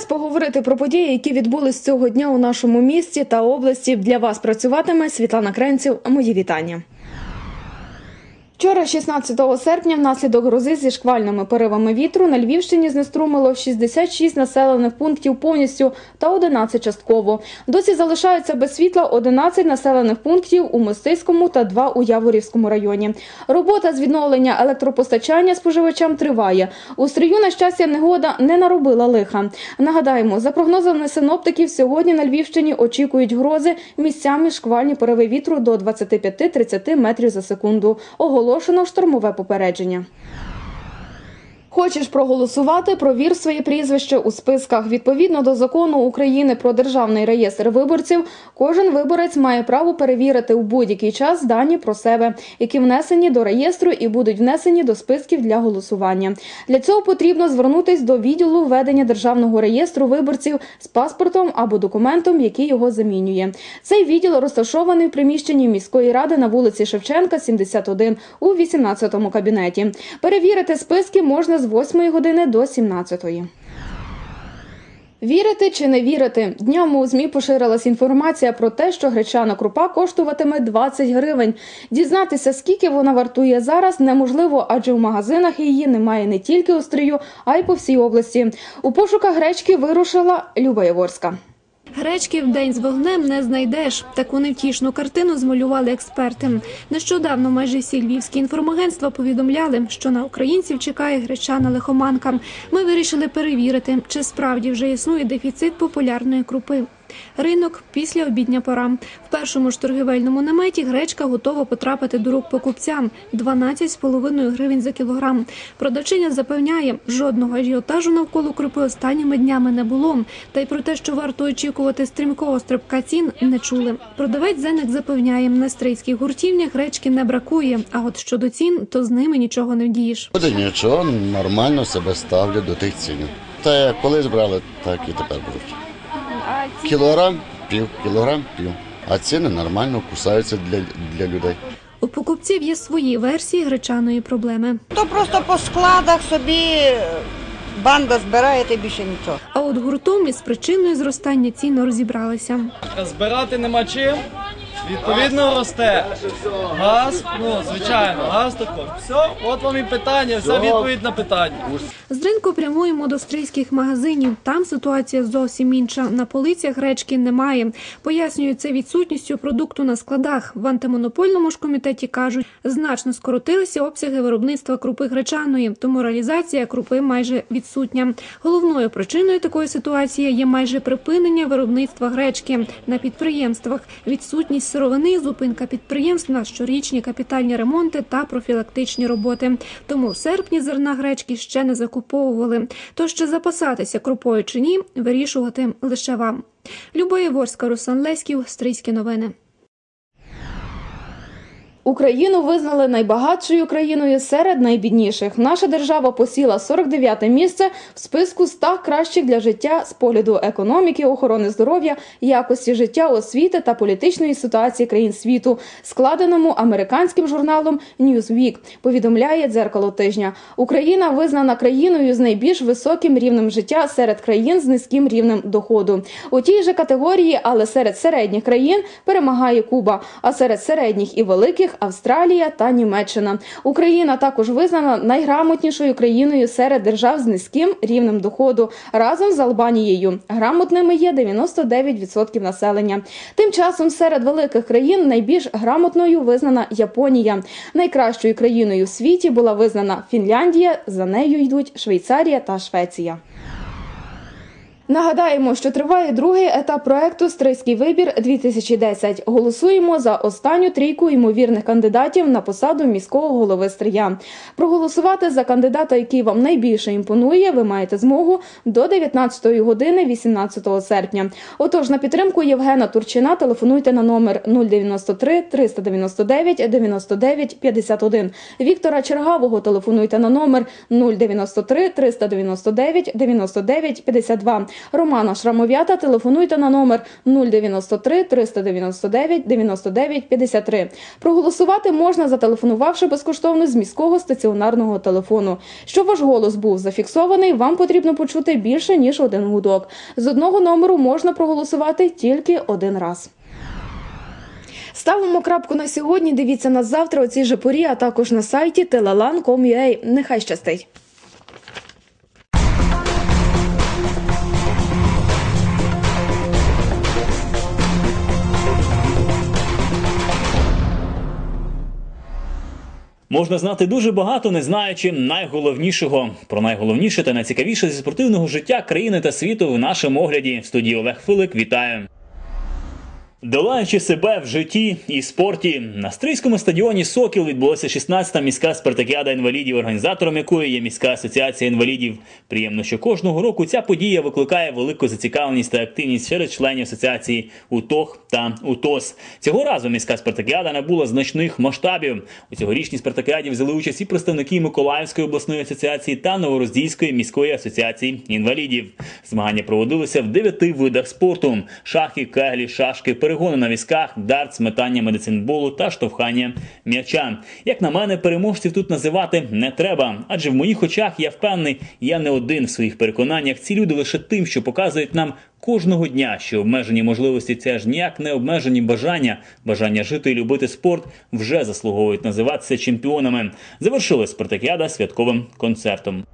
Час поговорити про події, які відбулись цього дня у нашому місті та області. Для вас працюватиме Світлана Кренців. Мої вітання. Вчора, 16 серпня, внаслідок грози зі шквальними поривами вітру на Львівщині знеструмило 66 населених пунктів повністю та 11 частково. Досі залишаються без світла 11 населених пунктів у Мостиському та 2 у Яворівському районі. Робота з відновлення електропостачання споживачам триває. У стрію, на щастя, негода не наробила лиха. Нагадаємо, за прогнозами синоптиків, сьогодні на Львівщині очікують грози місцями шквальні пориви вітру до 25-30 метрів за секунду. Оголошено штормове попередження. Хочеш проголосувати? Провір своє прізвище у списках. Відповідно до закону України про державний реєстр виборців, кожен виборець має право перевірити у будь-який час дані про себе, які внесені до реєстру і будуть внесені до списків для голосування. Для цього потрібно звернутись до відділу ведення державного реєстру виборців з паспортом або документом, який його замінює. Цей відділ розташований в приміщенні міської ради на вулиці Шевченка, 71, у 18-му кабінеті. Перевірити списки можна з 8 години до 17. Вірити чи не вірити? Днями у ЗМІ поширилась інформація про те, що гречана крупа коштуватиме 20 гривень. Дізнатися, скільки вона вартує зараз, неможливо, адже в магазинах її немає не тільки у стрію, а й по всій області. У пошуках гречки вирушила Люба Яворська. Гречки в день з вогнем не знайдеш. Таку невтішну картину змалювали експерти. Нещодавно майже всі львівські інформагентства повідомляли, що на українців чекає гречана лихоманка. Ми вирішили перевірити, чи справді вже існує дефіцит популярної крупи. Ринок після обідня пора. В першому ж торгівельному наметі гречка готова потрапити до рук покупцям 12,5 гривень за кілограм. Продавчиня запевняє, жодного ажіотажу навколо крупи останніми днями не було. Та й про те, що варто очікувати стрімкого стрибка цін, не чули. Продавець Зенек запевняє, на стрийських гуртівнях гречки не бракує. А от щодо цін, то з ними нічого не вдієш. Нічого, нормально себе ставлю до тих цін. Та як колись брали, так і тепер беруть. Кілограм пів, кілограм пів. А ціни нормально кусаються для, для людей. У покупців є свої версії гречаної проблеми. То просто по складах собі банда збирає та більше нічого. А от гуртом із причиною зростання цін розібралися. Збирати нема чим. Відповідно росте. Газ, ну звичайно, газ також. Все, от вам і питання, вся відповідь на питання. З ринку прямуємо до стрийських магазинів. Там ситуація зовсім інша. На полицях гречки немає. Пояснюють це відсутністю продукту на складах. В антимонопольному ж комітеті кажуть, значно скоротилися обсяги виробництва крупи гречаної, тому реалізація крупи майже відсутня. Головною причиною такої ситуації є майже припинення виробництва гречки на підприємствах, відсутність сировини, зупинка підприємств на щорічні капітальні ремонти та профілактичні роботи. Тому в серпні зерна гречки ще не закуповували. Тож чи запасатися крупою чи ні, вирішувати лише вам. Любоя Ворська, Руслан Леськів, Стрийські новини. Україну визнали найбагатшою країною серед найбідніших. Наша держава посіла 49-те місце в списку 100 кращих для життя з погляду економіки, охорони здоров'я, якості життя, освіти та політичної ситуації країн світу, складеному американським журналом Newsweek, повідомляє дзеркало тижня. Україна визнана країною з найбільш високим рівнем життя серед країн з низьким рівнем доходу. У тій же категорії, але серед середніх країн перемагає Куба, а серед середніх і великих Австралія та Німеччина. Україна також визнана найграмотнішою країною серед держав з низьким рівнем доходу разом з Албанією. Грамотними є 99% населення. Тим часом серед великих країн найбільш грамотною визнана Японія. Найкращою країною в світі була визнана Фінляндія. За нею йдуть Швейцарія та Швеція. Нагадаємо, що триває другий етап проекту Стрийський вибір 2010 Голосуємо за останню трійку ймовірних кандидатів на посаду міського голови Стрия. Проголосувати за кандидата, який вам найбільше імпонує, ви маєте змогу до 19 години 18 серпня. Отож, на підтримку Євгена Турчина телефонуйте на номер 093 399 99 51. Віктора Чергавого телефонуйте на номер 093 399 99 52. Романа Шрамов'ята телефонуйте на номер 093 399 99 53. Проголосувати можна, зателефонувавши безкоштовно з міського стаціонарного телефону. Щоб ваш голос був зафіксований, вам потрібно почути більше ніж один гудок. З одного номеру можна проголосувати тільки один раз. Ставимо крапку на сьогодні. Дивіться нас завтра у цій же порі, а також на сайті telelan.com.ua. Нехай щастить. Можна знати дуже багато, не знаючи найголовнішого. Про найголовніше та найцікавіше зі спортивного життя країни та світу в нашому огляді. В студії Олег Филик. Вітаю. Долаючи себе в житті і спорті, на стрийському стадіоні Сокіл відбулася 16-та міська спартакіада інвалідів, організатором якої є міська асоціація інвалідів. Приємно, що кожного року ця подія викликає велику зацікавленість та активність серед членів асоціації УТОХ та УТОС. Цього разу міська спартакіада набула значних масштабів. У цьогорічній спартакіаді взяли участь і представники Миколаївської обласної асоціації та Новороздільської міської асоціації інвалідів. Змагання проводилися в дев'яти видах спорту: шахи, кеглі, шашки, перегони на візках, дартс, метання медицинболу та штовхання м'яча. Як на мене, переможців тут називати не треба, адже в моїх очах я впевнений, я не один в своїх переконаннях. Ці люди лише тим, що показують нам. Кожного дня, що обмежені можливості це ж ніяк не обмежені бажання, бажання жити і любити спорт вже заслуговують називатися чемпіонами. Завершилась спартакіада святковим концертом.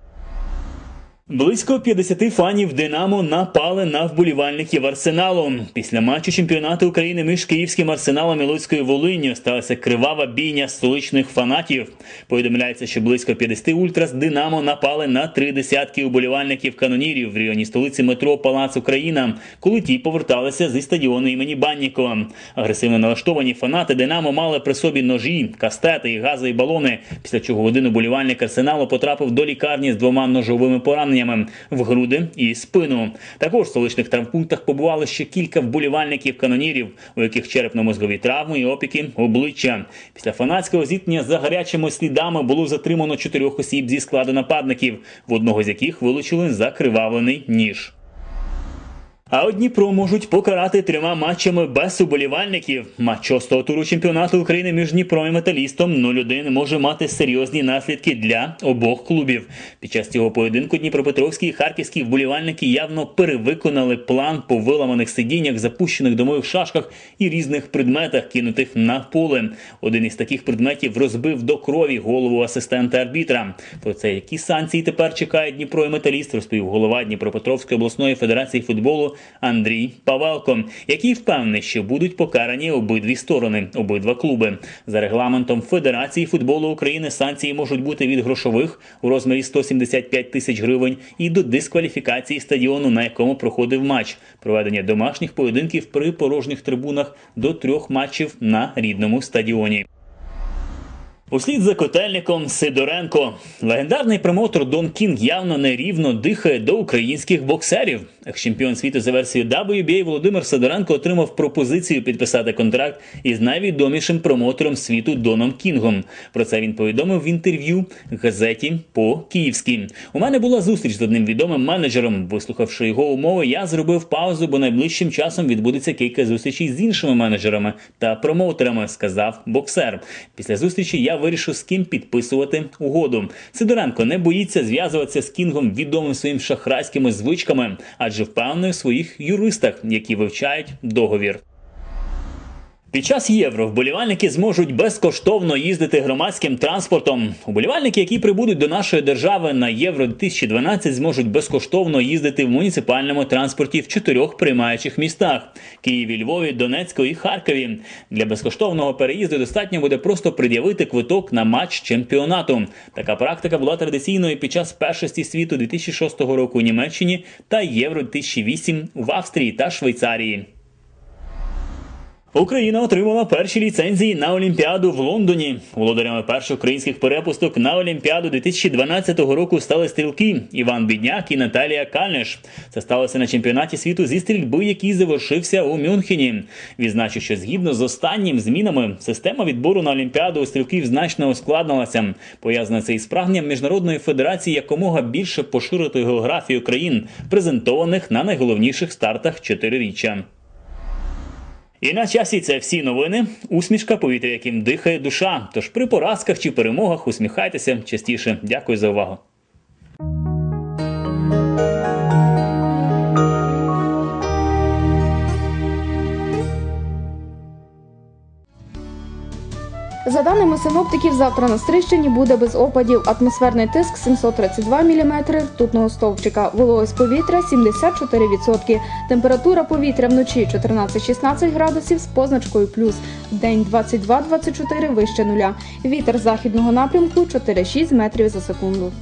Близько 50 фанів Динамо напали на вболівальників Арсеналу. Після матчу чемпіонату України між Київським арсеналом і Луцькою Волинню сталася кривава бійня столичних фанатів. Повідомляється, що близько 50 ультрас Динамо напали на три десятки уболівальників канонірів в районі столиці метро Палац Україна, коли ті поверталися зі стадіону імені Баннікова. Агресивно налаштовані фанати Динамо мали при собі ножі, кастети газові балони. Після чого один уболівальник арсеналу потрапив до лікарні з двома ножовими пораненнями в груди і спину. Також в столичних травмпунктах побували ще кілька вболівальників канонірів, у яких черепно-мозгові травми і опіки обличчя. Після фанатського зіткнення за гарячими слідами було затримано чотирьох осіб зі складу нападників, в одного з яких вилучили закривавлений ніж. А от Дніпро можуть покарати трьома матчами без уболівальників. Матч шостого туру чемпіонату України між Дніпром і металістом 0-1 може мати серйозні наслідки для обох клубів. Під час цього поєдинку Дніпропетровські і харківські вболівальники явно перевиконали план по виламаних сидіннях, запущених домових шашках і різних предметах, кинутих на поле. Один із таких предметів розбив до крові голову асистента арбітра. Про це які санкції тепер чекає Дніпро і металіст, розповів голова Дніпропетровської обласної федерації футболу Андрій Павелко, який впевнений, що будуть покарані обидві сторони, обидва клуби. За регламентом Федерації футболу України санкції можуть бути від грошових у розмірі 175 тисяч гривень і до дискваліфікації стадіону, на якому проходив матч, проведення домашніх поєдинків при порожніх трибунах до трьох матчів на рідному стадіоні. Услід за котельником Сидоренко. Легендарний промоутер Дон Кінг явно нерівно дихає до українських боксерів. Екс-чемпіон світу за версією WBA Володимир Сидоренко отримав пропозицію підписати контракт із найвідомішим промоутером світу Доном Кінгом. Про це він повідомив в інтерв'ю газеті по київськи У мене була зустріч з одним відомим менеджером. Вислухавши його умови, я зробив паузу, бо найближчим часом відбудеться кілька зустрічей з іншими менеджерами та промоутерами, сказав боксер. Після зустрічі я вирішив з ким підписувати угоду. Сидоренко не боїться зв'язуватися з Кінгом відомим своїм шахрайськими звичками, адже впевнений в своїх юристах, які вивчають договір. Під час євро вболівальники зможуть безкоштовно їздити громадським транспортом. Уболівальники, які прибудуть до нашої держави на євро 2012, зможуть безкоштовно їздити в муніципальному транспорті в чотирьох приймаючих містах: Києві, Львові, Донецьку і Харкові. Для безкоштовного переїзду достатньо буде просто пред'явити квиток на матч чемпіонату. Така практика була традиційною під час першості світу 2006 року у Німеччині та Євро 2008 в Австрії та Швейцарії. Україна отримала перші ліцензії на Олімпіаду в Лондоні. Володарями перших українських перепусток на Олімпіаду 2012 року стали стрілки Іван Бідняк і Наталія Кальнеш. Це сталося на чемпіонаті світу зі стрільби, який завершився у Мюнхені. Відзначу, що згідно з останніми змінами система відбору на Олімпіаду у стрілків значно ускладнилася. Пов'язане це із прагненням міжнародної федерації якомога більше поширити географію країн, презентованих на найголовніших стартах чотириріччя. І на часі це всі новини. Усмішка повітря, яким дихає душа. Тож при поразках чи перемогах усміхайтеся частіше. Дякую за увагу. За даними синоптиків, завтра на Стрищині буде без опадів. Атмосферний тиск 732 мм ртутного стовпчика, вологість повітря 74%. Температура повітря вночі 14-16 градусів з позначкою плюс. День 22-24 вище нуля. Вітер західного напрямку 4-6 метрів за секунду.